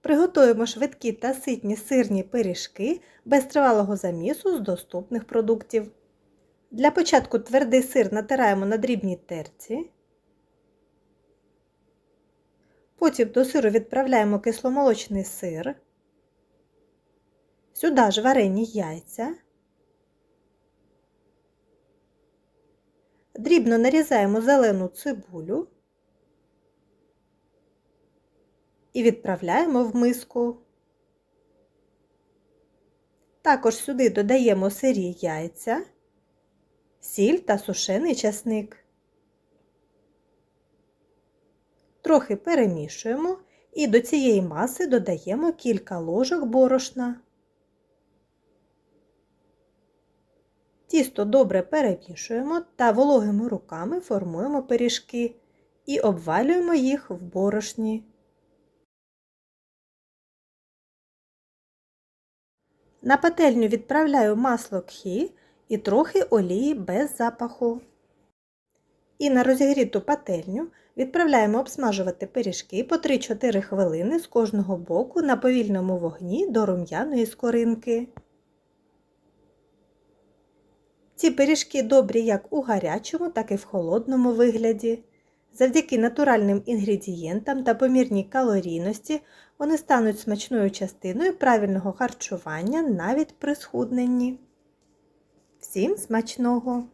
Приготуємо швидкі та ситні сирні пиріжки без тривалого замісу з доступних продуктів. Для початку твердий сир натираємо на дрібній терці. Потім до сиру відправляємо кисломолочний сир. Сюди ж варені яйця. Дрібно нарізаємо зелену цибулю і відправляємо в миску. Також сюди додаємо сирі яйця, сіль та сушений часник. Трохи перемішуємо і до цієї маси додаємо кілька ложок борошна. Тісто добре перемішуємо та вологими руками формуємо пиріжки і обвалюємо їх в борошні. На пательню відправляю масло кхі і трохи олії без запаху. І на розігріту пательню відправляємо обсмажувати пиріжки по 3-4 хвилини з кожного боку на повільному вогні до рум'яної скоринки. Ці пиріжки добрі як у гарячому, так і в холодному вигляді. Завдяки натуральним інгредієнтам та помірній калорійності вони стануть смачною частиною правильного харчування навіть при схудненні. Всім смачного!